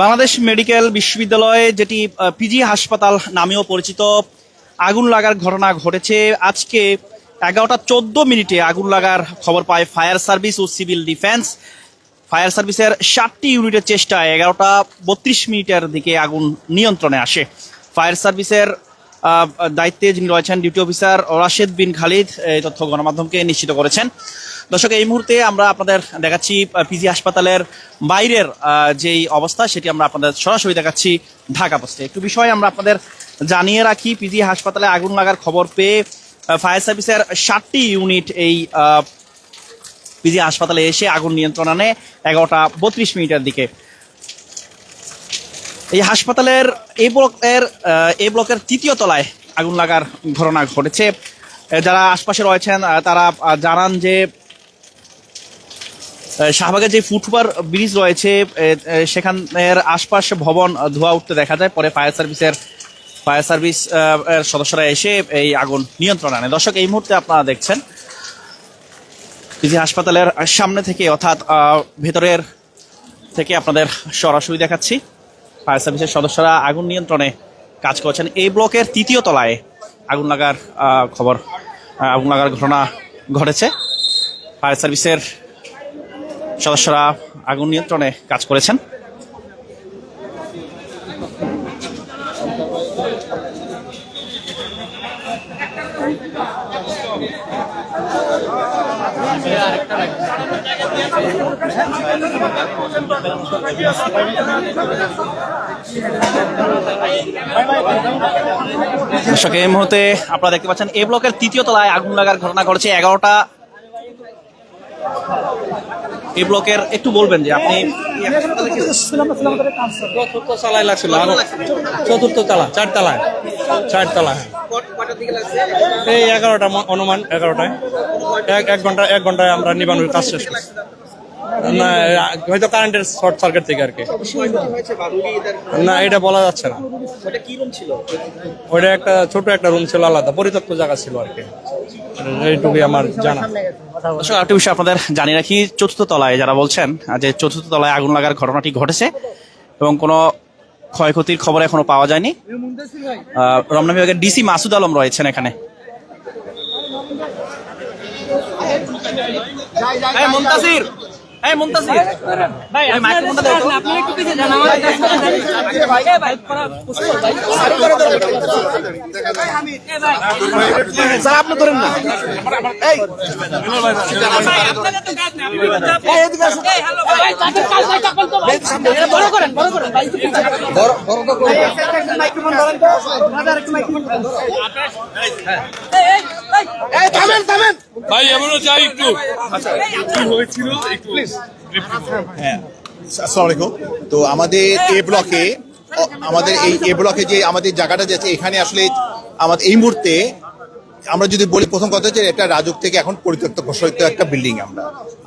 Bangladesh medical বিশ্ববিদ্যালয়ে, যেটি PG হাসপাতাল নামেও পরিচিত, আগুন লাগার ঘটনা ঘটেছে আজকে এগারোটা চোদ্দ মিনিটে আগুন লাগার খবর পায় ফায়ার সার্ভিস ও সিভিল ডিফেন্স। ফায়ার সার্ভিসের ষাটটি ইউনিটের চেষ্টায় এগারোটা বত্রিশ মিনিটের দিকে আগুন নিয়ন্ত্রণে আসে। ফায়ার সার্ভিসের দায়িত্বে যিনি রয়েছেন ডিউটি অফিসার রাশেদ বিন খালিদ, এই তথ্য গণমাধ্যমকে নিশ্চিত করেছেন। দর্শক, এই মুহূর্তে আমরা আপনাদের দেখাচ্ছি পিজি হাসপাতালের বাইরের যেই অবস্থা, সেটি আমরা আপনাদের সরাসরি দেখাচ্ছি ঢাকা পোস্টে। একটু বিষয় আমরা আপনাদের জানিয়ে রাখি, পিজি হাসপাতালে আগুন লাগার খবর পেয়ে ফায়ার সার্ভিসের ষাটটি ইউনিট এই পিজি হাসপাতালে এসে আগুন নিয়ন্ত্রণ আনে এগারোটা বত্রিশ মিনিটের দিকে। এই হাসপাতালের এই ব্লকের এই ব্লকের তৃতীয় তলায় আগুন লাগার ঘটনা ঘটেছে। যারা আশপাশে রয়েছেন তারা জানান যে শাহবাগের যে ফুটওভার ব্রিজ রয়েছে সেখানের আশপাশ ভবন ধোঁয়া উঠতে দেখা যায়। পরে ফায়ার সার্ভিসের, ফায়ার সার্ভিস সদস্যরা এসে এই আগুন নিয়ন্ত্রণ আনে। দর্শক, এই মুহূর্তে আপনারা দেখছেন পিজি হাসপাতালের সামনে থেকে, অর্থাৎ ভেতরের থেকে আপনাদের সরাসরি দেখাচ্ছি। ফায়ার সার্ভিসের সদস্যরা আগুন নিয়ন্ত্রণে কাজ করছেন। এই ব্লকের তৃতীয় তলায় আগুন লাগার খবর আগুন লাগার ঘটনা ঘটেছে। ফায়ার সার্ভিসের সদস্যরা আগুন নিয়ন্ত্রণে কাজ করেছেন। দর্শক, এই মুহূর্তে আপনারা দেখতে পাচ্ছেন, এই ব্লকের তৃতীয় তলায় আগুন লাগার ঘটনা ঘটেছে এগারোটা এই ব্লকের একটু বলবেন যে আপনি চতুর্থ তলায় লাগছিল চতুর্থ তলা, চার তলায়, চার তলা হ্যাঁ। এই এগারোটা অনুমান এগারোটায়। এক ঘণ্টা এক ঘন্টায় আমরা নিবানোর কাজ শেষ করছি। না হয়তো কারেন্টের শর্ট সার্কিট থেকে আর কি। না, এটা বলা যাচ্ছে না। ওইটা একটা ছোট একটা রুম ছিল আলাদা, পরিত্যক্ত জায়গা ছিল আর কি। এইটুকুই আমার জানা। আরেকটি বিষয় আপনাদের জানিয়ে রাখি, চতুর্থ তলায় যারা বলছেন যে চতুর্থ তলায় আগুন লাগার ঘটনাটি ঘটেছে এবং কোনো ক্ষয়ক্ষতির খবর এখনও পাওয়া যায়নি। রমনা বিভাগের ডিসি মাসুদ আলম রয়েছেন এখানে। মুনতাসির! এই মুনতাসির। ভাই মাইক্রোফোনটা দাও তো। স্যার আপনি ধরেন না। এই। বড় করেন বড় করেন। ভাই একটু পিছিয়ে করেন। মাইক্রোফোন ধরেন তো। দাদা একটু মাইক্রোফোন ধরেন। এই থামেন থামেন। ভাই এমনও চাই একটু। আসসালামু আলাইকুম। তো আমাদের এ ব্লকে আমাদের এই এ ব্লকে যে আমাদের জায়গাটা যাচ্ছে এখানে আসলে আমাদের এই মুহূর্তে আমরা যদি বলি প্রথম কথা হচ্ছে এটা রাজক থেকে এখন পরিত্যক্ত ঘোষিত একটা বিল্ডিং আমরা।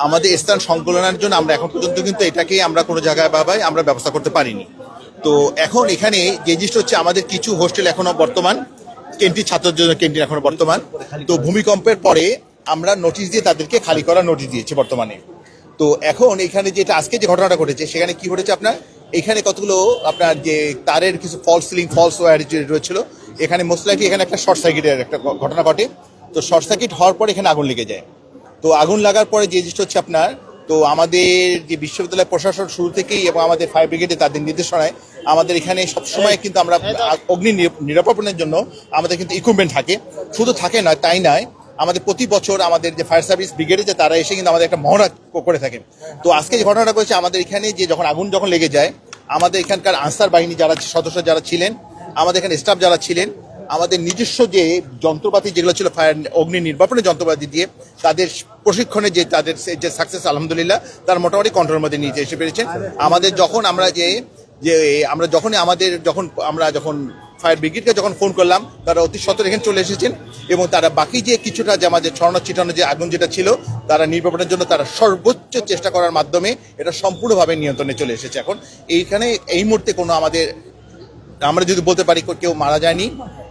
আমাদের স্থান সংকলনের জন্য আমরা এখন পর্যন্ত কিন্তু এটাকে আমরা কোনো জায়গায় বাবাই আমরা ব্যবস্থা করতে পারিনি। তো এখন এখানে যে জিনিসটা হচ্ছে আমাদের কিছু হোস্টেল এখনও বর্তমান। ক্যান্টিন ছাত্রদের জন্য ক্যান্টিন এখনও বর্তমান। তো ভূমিকম্পের পরে আমরা নোটিশ দিয়ে তাদেরকে খালি করার নোটিশ দিয়েছি বর্তমানে। তো এখন এখানে যেটা, আজকে যে ঘটনাটা ঘটেছে, সেখানে কি ঘটেছে আপনার? এখানে কতগুলো আপনার যে তারের কিছু ফলস সিলিং ফলস ওয়্যার যে রয়েছিল, এখানে মোস্ট এখানে একটা শর্ট সার্কিটের একটা ঘটনা ঘটে। তো শর্ট সার্কিট হওয়ার পরে এখানে আগুন লেগে যায়। তো আগুন লাগার পরে যে জিনিসটা হচ্ছে আপনার, তো আমাদের যে বিশ্ববিদ্যালয় প্রশাসন শুরু থেকেই এবং আমাদের ফায়ার ব্রিগেডে তাদের নির্দেশনায় আমাদের এখানে সবসময় কিন্তু আমরা অগ্নি নির- নিরাপত্তার জন্য আমাদের কিন্তু ইকুইপমেন্ট থাকে। শুধু থাকে নয়, তাই নয়, আমাদের প্রতি বছর আমাদের যে ফায়ার সার্ভিস ব্রিগেডে যে তারা এসে কিন্তু আমাদের একটা মহড়া করে থাকেন তো আজকে যে ঘটনাটা করেছে আমাদের এখানে যে যখন আগুন যখন লেগে যায়, আমাদের এখানকার আনসার বাহিনী যারা সদস্য যারা ছিলেন, আমাদের এখানে স্টাফ যারা ছিলেন, আমাদের নিজস্ব যে যন্ত্রপাতি যেগুলো ছিল ফায়ার অগ্নি নির্বাপনের যন্ত্রপাতি দিয়ে, তাদের প্রশিক্ষণে যে তাদের যে সাকসেস আলহামদুলিল্লাহ, তার মোটামুটি কন্ট্রোলের মধ্যে নিয়ে এসে পেরেছেন। আমাদের যখন আমরা যে যে আমরা যখনই আমাদের যখন আমরা যখন ফায়ার ব্রিগেডকে যখন ফোন করলাম, তারা অতি সত্তর এখানে চলে এসেছেন এবং তারা বাকি যে কিছুটা যে আমাদের ছড়ানো ছিটানো যে আগুন যেটা ছিল, তারা নির্বাপনের জন্য তারা সর্বোচ্চ চেষ্টা করার মাধ্যমে এটা সম্পূর্ণভাবে নিয়ন্ত্রণে চলে এসেছে এখন। এইখানে এই মুহূর্তে কোনো আমাদের, আমরা যদি বলতে পারি কেউ মারা যায়নি,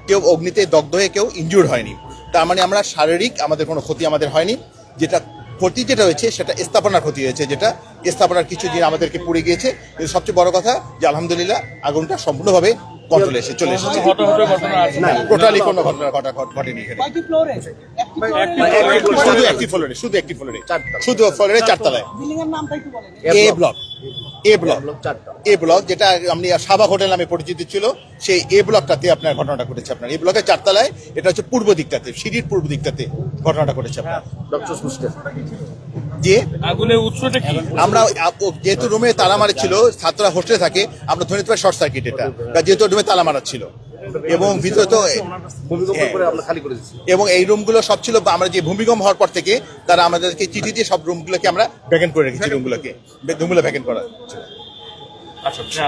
কেউ অগ্নিতে দগ্ধ হয়ে কেউ ইনজুর্ড হয়নি। তার মানে আমরা শারীরিক আমাদের কোনো ক্ষতি আমাদের হয়নি, যেটা ক্ষতি যেটা হয়েছে সেটা স্থাপনার ক্ষতি হয়েছে যেটা স্থাপনার কিছু দিন আমাদেরকে পুড়ে গিয়েছে কিন্তু সবচেয়ে বড় কথা যে আলহামদুলিল্লাহ আগুনটা সম্পূর্ণভাবে কন্ট্রোলে এসে চলে এসেছে। টোটালি কোনো ঘটনা ঘটা ঘট- ঘটেনি এখানে। কয়টি ফ্লোরে? শুধু একটি ফ্লোরে। শুধু একটি ফ্লোরে শুধু ফ্লোরে চারতলায়। A block A block A block যেটা আপনি সাবা হোটেল নামে পরিচিত ছিল সেই এ ব্লকটাতে আপনার ঘটনাটা ঘটেছে আপনার। এ ব্লকের চারতলায় এটা হচ্ছে পূর্ব দিকটাতে সিঁড়ির পূর্ব দিকটাতে ঘটনাটা ঘটেছে আপনার। যে আগুনের উৎসটা কি? আমরা যেহেতু রুমে তালা মারা ছিল ছাত্ররা হোস্টেলে থাকে আমরা ধরে নিতে পারি শর্ট সার্কিট এটা তা যেহেতু রুমে তালা মারা ছিল। এবং ভিতরে তো হ্যাঁ। এবং এই রুমগুলো সব ছিল আমরা যে ভূমিকম্প হওয়ার পর থেকে তারা আমাদেরকে চিঠি দিয়ে সব রুমগুলোকে আমরা ভ্যাকেন্ট করে রেখেছি রুমগুলোকে। রুমগুলো ভ্যাকেন্ট করা আচ্ছা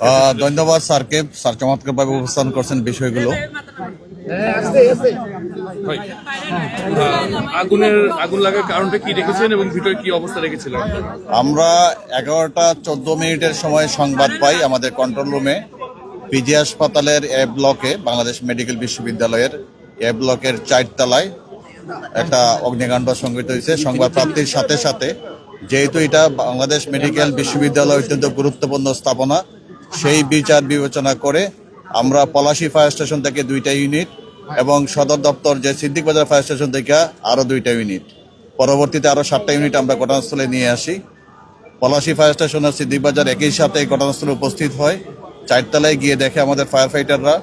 আহ, ধন্যবাদ স্যারকে। স্যার চমৎকারভাবে উপস্থাপন করছেন বিষয়গুলো। আগুনের আগুন লাগার কারণটা কি রেখেছেন এবং ভিতরে কি অবস্থা রেখেছিলেন? আমরা এগারোটা চোদ্দ মিনিটের সময় সংবাদ পাই আমাদের কন্ট্রোল রুমে পিজি হাসপাতালের এ ব্লকে, বাংলাদেশ মেডিকেল বিশ্ববিদ্যালয়ের এ ব্লকের চারতলায় একটা অগ্নিকাণ্ড সংঘটিত হয়েছে। সংবাদ প্রাপ্তির সাথে সাথে যেহেতু এটা বাংলাদেশ মেডিকেল বিশ্ববিদ্যালয় অত্যন্ত গুরুত্বপূর্ণ স্থাপনা, সেই বিচার বিবেচনা করে আমরা পলাশী ফায়ার স্টেশন থেকে দুইটা ইউনিট এবং সদর দপ্তর যে সিদ্দিক বাজার ফায়ার স্টেশন থেকে আরও দুইটা ইউনিট। পরবর্তীতে আরও সাতটা ইউনিট আমরা ঘটনাস্থলে নিয়ে আসি। পলাশী ফায়ার স্টেশন আর সিদ্দিক বাজার একই সাথে ঘটনাস্থলে উপস্থিত হয়। চারতলায় গিয়ে দেখে আমাদের ফায়ার ফাইটাররা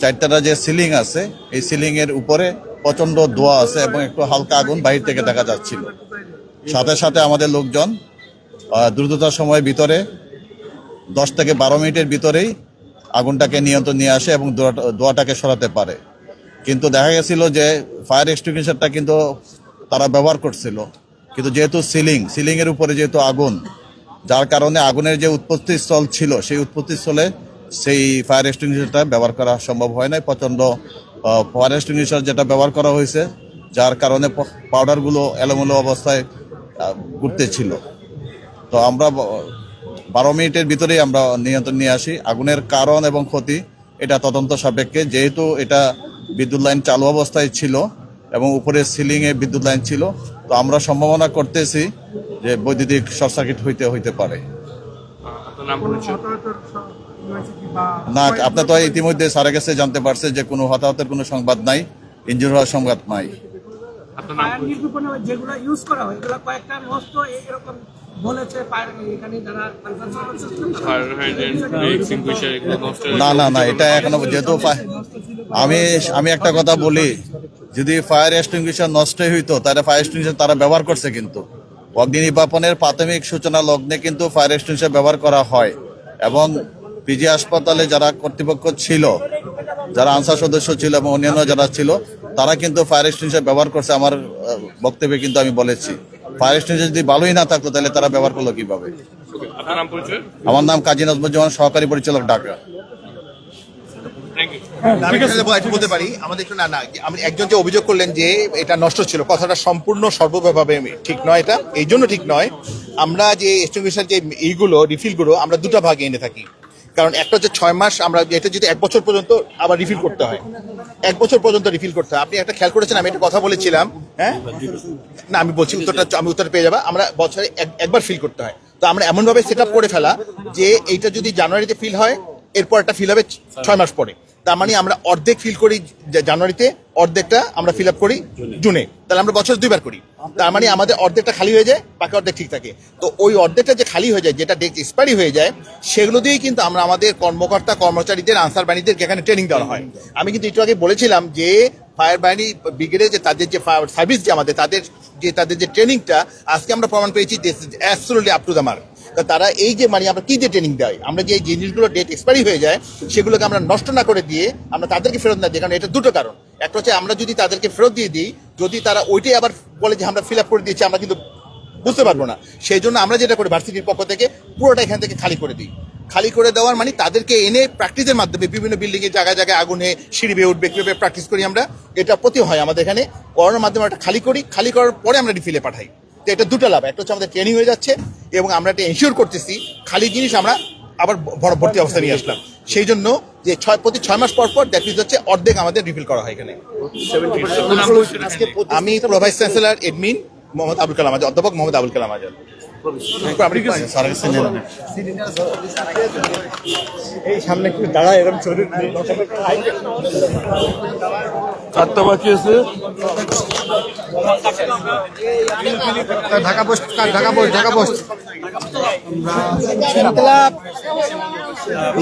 চারতলা যে সিলিং আছে, এই সিলিং এর উপরে প্রচণ্ড ধোয়া আছে এবং একটু হালকা আগুন বাহির থেকে দেখা যাচ্ছিল। সাথে সাথে আমাদের লোকজন দ্রুততার সময় ভিতরে, দশ থেকে বারো মিনিটের ভিতরেই আগুনটাকে নিয়ন্ত্রণ নিয়ে আসে এবং ধোঁয়াটা- ধোঁয়াটাকে সরাতে পারে। কিন্তু দেখা গেছিল যে ফায়ার এক্সটিংগুইশারটা কিন্তু তারা ব্যবহার করছিল। কিন্তু যেহেতু সিলিং সিলিং এর উপরে যেহেতু আগুন যার কারণে আগুনের যে উৎপত্তি স্থল ছিল সেই উৎপত্তি স্থলে সেই ফায়ার এক্সটিংগুইশারটা ব্যবহার করা সম্ভব হয় নাই। প্রচণ্ড ফায়ার এক্সটিংগুইশার যেটা ব্যবহার করা হয়েছে যার কারণে পাউডারগুলো এলোমেলো অবস্থায় আহ, ঘুরতেছিল তো আমরা বারো মিনিটের ভিতরেই আমরা নিয়ন্ত্রণ নিয়ে আসি। আগুনের কারণ এবং ক্ষতি এটা তদন্ত সাপেক্ষে। যেহেতু এটা বিদ্যুৎ লাইন চালু অবস্থায় ছিল এবং উপরে সিলিংয়ে বিদ্যুৎ লাইন ছিল তো আমরা সম্ভাবনা করতেছি যে বৈদ্যুতিক শর্ট সার্কিট হইতে হইতে পারে। না আপনার তো ইতিমধ্যে স্যারের কাছে জানতে পারছে যে কোনো হতাহতের কোনো সংবাদ নাই ইঞ্জুর হওয়ার সংবাদ নাই। না না না এটা এখনও যেহেতু আমি আমি একটা কথা বলি যদি ফায়ার এক্সটিংগুইশার নষ্ট হইতো তাহলে ফায়ার এক্সটিংগুইশার তারা ব্যবহার করছে কিন্তু। অগ্নি নির্বাপনের প্রাথমিক সূচনা লগ্নে কিন্তু ফায়ার এক্সটিংগুইশার ব্যবহার করা হয় এবং পিজি হাসপাতালে যারা কর্তৃপক্ষ ছিল যারা আনসার সদস্য ছিল এবং অন্যান্য যারা ছিল তারা কিন্তু ফায়ার এক্সটিংগুইশার ব্যবহার করছে আমার বক্তব্যে কিন্তু আমি বলেছি। ফায়ার এক্সটিংগুইশার যদি ভালোই না থাকতো তাহলে তারা ব্যবহার করল কীভাবে? আমার নাম কাজী নজমুজ্জামান সহকারী পরিচালক ঢাকা। আমি এখানে বলতে পারি আমাদের একটু না না আমি একজন যে অভিযোগ করলেন যে এটা নষ্ট ছিল কথাটা সম্পূর্ণ সর্বভাবে ঠিক নয় এটা এই জন্য ঠিক নয়। আমরা যে এক্সটিংগুইশার যে এইগুলো রিফিলগুলো আমরা দুটো ভাগে এনে থাকি। কারণ একটা হচ্ছে ছয় মাস আমরা এটা যদি এক বছর পর্যন্ত আবার রিফিল করতে হয়। এক বছর পর্যন্ত রিফিল করতে হয়। আপনি একটা খেয়াল করেছেন আমি একটা কথা বলেছিলাম হ্যাঁ? না আমি বলছি উত্তরটা আমি উত্তর পেয়ে যাব। আমরা বছরে এক- একবার ফিল করতে হয়। তো আমরা এমনভাবে সেট আপ করে ফেলা যে এইটা যদি জানুয়ারিতে ফিল হয় এরপর একটা ফিল হবে ছয় মাস পরে। তার মানে আমরা অর্ধেক ফিল করি জানুয়ারিতে অর্ধেকটা আমরা ফিল আপ করি জুনে। তাহলে আমরা বছর দুইবার করি। তার মানে আমাদের অর্ধেকটা খালি হয়ে যায় বাকি অর্ধেক ঠিক থাকে। তো ওই অর্ধেকটা যে খালি হয়ে যায় যেটা ডেট এক্সপায়ারি হয়ে যায় সেগুলো দিয়েই কিন্তু আমরা আমাদের কর্মকর্তা কর্মচারীদের আনসার বাহিনীদেরকে এখানে ট্রেনিং দেওয়া হয়। আমি কিন্তু একটু আগে বলেছিলাম যে ফায়ার বাহিনী ব্রিগেডের যে তাদের যে সার্ভিস যে আমাদের তাদের যে তাদের যে ট্রেনিংটা আজকে আমরা প্রমাণ পেয়েছি absolutely up to the mark তারা এই যে মানে আমরা কি যে ট্রেনিং দেয়, আমরা যে এই জিনিসগুলো ডেট এক্সপায়ারি হয়ে যায়, সেগুলোকে আমরা নষ্ট না করে দিয়ে আমরা তাদেরকে ফেরত না দিই, কারণ এটা দুটো কারণ। একটা হচ্ছে আমরা যদি তাদেরকে ফেরত দিয়ে দিই, যদি তারা ওইটাই আবার বলে যে আমরা ফিল আপ করে দিয়েছি, আমরা কিন্তু বুঝতে পারব না। সেই জন্য আমরা যেটা করি ভার্সিটির পক্ষ থেকে পুরোটা এখান থেকে খালি করে দিই। খালি করে দেওয়ার মানে তাদেরকে এনে প্র্যাকটিসের মাধ্যমে বিভিন্ন বিল্ডিং এর জায়গায় জায়গায় আগুনে সিঁড়ি বেয়ে উঠবে, কীভাবে প্র্যাকটিস করি আমরা, এটা প্রতি হয় আমাদের এখানে। করানোর মাধ্যমে একটা খালি করি, খালি করার পরে আমরা রিফিলে পাঠাই। তো এটা দুটো লাভ একটা হচ্ছে আমাদের ট্রেনিং হয়ে যাচ্ছে এবং আমরা এটা এনশিওর করতেছি খালি জিনিস আমরা আবার ভরা ভর্তি অবস্থা নিয়ে আসলাম। সেই জন্য যে ছয় প্রতি ছয় মাস পর পর দ্যাট মিনস হচ্ছে অর্ধেক আমাদের রিফিল করা হয় এখানে। আমি vice chancellor admin Mohammad Abul Kalam Azad অধ্যাপক মোহাম্মদ আবুল কালাম আজাদ। আপনি স্যার সিনিয়র চারটা বাকি আছে। Dhaka post Dhaka post Dhaka post.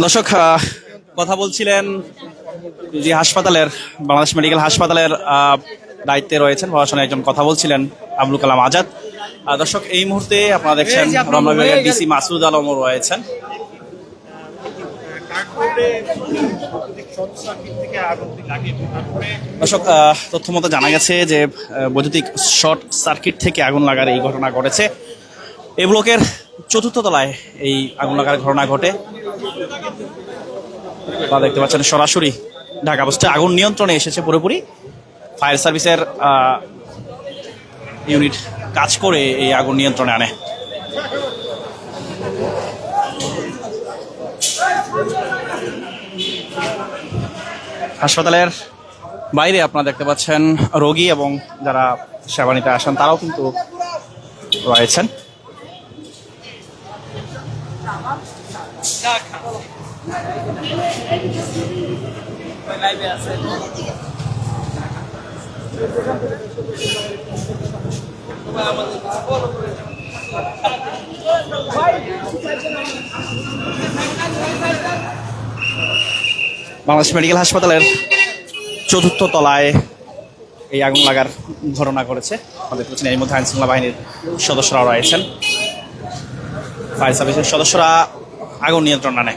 দর্শক কথা বলছিলেন যে হাসপাতালের বাংলাদেশ মেডিকেল হাসপাতালের দায়িত্বে রয়েছেন প্রশাসনে একজন কথা বলছিলেন। আব্দুল কালাম আজাদ। দর্শক এই মুহূর্তে আপনারা দেখছেন রমনা বিভাগের ডিসি মাসুদ আলমও রয়েছেন। দর্শক তথ্য মতো জানা গেছে যে বৈদ্যুতিক শর্ট সার্কিট থেকে আগুন লাগার এই ঘটনা ঘটেছে। এই ব্লকের চতুর্থ তলায় এই আগুন লাগার ঘটনা ঘটে। আপনারা দেখতে পাচ্ছেন সরাসরি ঢাকা পোস্টে আগুন নিয়ন্ত্রণে এসেছে পুরোপুরি। ফায়ার সার্ভিসের ইউনিট কাজ করে এই আগুন নিয়ন্ত্রণে আনে। হাসপাতালের বাইরে আপনারা দেখতে পাচ্ছেন রোগী এবং যারা সেবা নিতে আসেন, তারাও কিন্তু রয়েছেন। বাংলাদেশ মেডিকেল হাসপাতালের চতুর্থ তলায় এই আগুন লাগার ঘটনা ঘটেছে। আমাদের বলছেন এর মধ্যে আইনশৃঙ্খলা বাহিনীর সদস্যরাও রয়েছেন। ফায়ার সার্ভিসের সদস্যরা আগুন নিয়ন্ত্রণ আনে।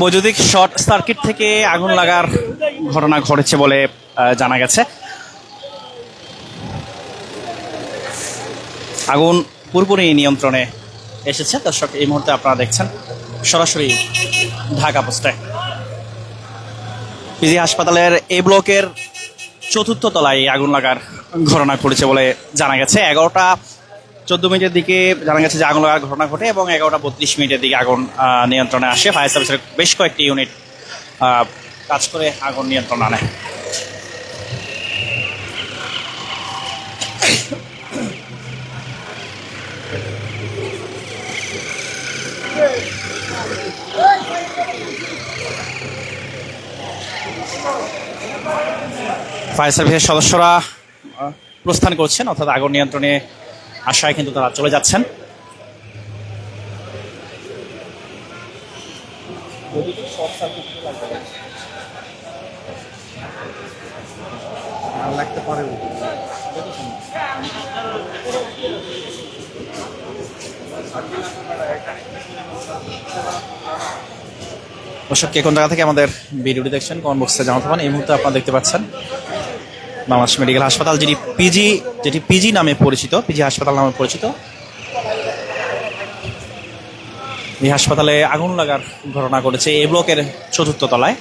বৈদ্যুতিক শর্ট সার্কিট থেকে আগুন লাগার ঘটনা ঘটেছে বলে জানা গেছে। আগুন পুরোপুরি নিয়ন্ত্রণে এসেছে। দর্শক, এই মুহূর্তে আপনারা দেখছেন সরাসরি ঢাকা পোস্টে। পিজি হাসপাতালের এ ব্লকের চতুর্থ তলায় আগুন লাগার ঘটনা ঘটেছে বলে জানা গেছে। এগারোটা চোদ্দ মিনিটের দিকে জানা গেছে যে আগুন লাগার ঘটনা ঘটে এবং এগারোটা বত্রিশ মিনিটের দিকে আগুন নিয়ন্ত্রণে আসে। ফায়ার সার্ভিসের বেশ কয়েকটি ইউনিট কাজ করে আগুন নিয়ন্ত্রণ আনে। ফায়ার সার্ভিসের সদস্যরা প্রস্থান করছেন অর্থাৎ আগুন নিয়ন্ত্রণে আশায় কিন্তু তারা চলে যাচ্ছেন। দর্শক, কে কোন জায়গা থেকে আমাদের ভিডিওটি দেখছেন কমেন্ট বক্সে জানাতে পারেন। এই মুহূর্তে আপনারা দেখতে পাচ্ছেন বাংলাদেশ মেডিকেল হাসপাতাল, যেটি পিজি যেটি পিজি নামে পরিচিত পিজি হাসপাতাল নামে পরিচিত। এই হাসপাতালে আগুন লাগার ঘটনা ঘটেছে এ ব্লকের চতুর্থ তলায়।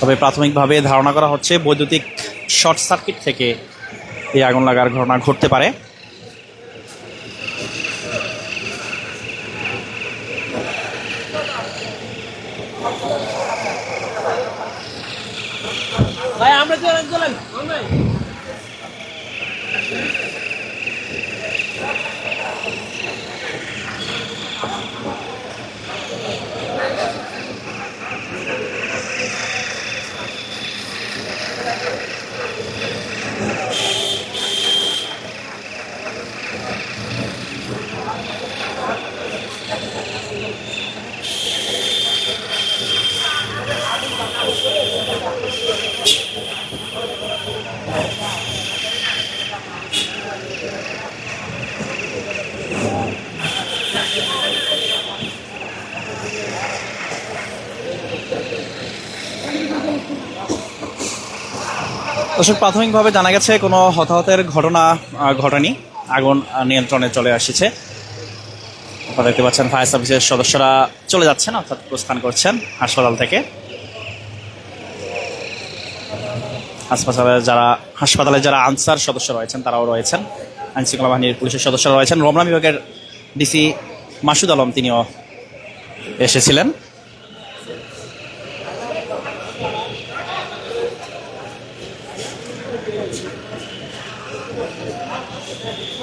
তবে প্রাথমিকভাবে ধারণা করা হচ্ছে বৈদ্যুতিক শর্ট সার্কিট থেকে এই আগুন লাগার ঘটনা ঘটতে পারে। দর্শক, প্রাথমিকভাবে জানা গেছে, কোনো হতাহতের ঘটনা ঘটেনি। আগুন নিয়ন্ত্রণে চলে আসছে। আপনারা দেখতে পাচ্ছেন, ফায়ার সার্ভিসের সদস্যরা চলে যাচ্ছেন, অর্থাৎ প্রস্থান করছেন হাসপাতাল থেকে। হাসপাতালে যারা হাসপাতালে যারা আনসার সদস্য রয়েছেন, তারাও রয়েছেন। আইন শৃঙ্খলা বাহিনীর পুলিশের সদস্যরা রয়েছেন। রমনা বিভাগের ডিসি মাসুদ আলম, তিনিও এসেছিলেন।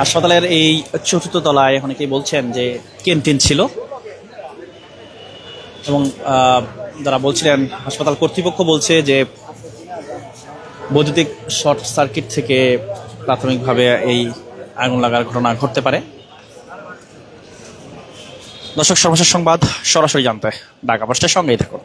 হাসপাতালের এই চতুর্থ তলায় অনেকেই বলছেন যে ক্যান্টিন ছিল। এবং যারা বলছিলেন, হাসপাতাল কর্তৃপক্ষ বলছে যে বৈদ্যুতিক শর্ট সার্কিট থেকে প্রাথমিকভাবে এই আগুন লাগার ঘটনা ঘটতে পারে। দর্শক, সর্বশেষ সংবাদ সরাসরি জানতে ঢাকা পোস্টের সঙ্গেই থাকুন।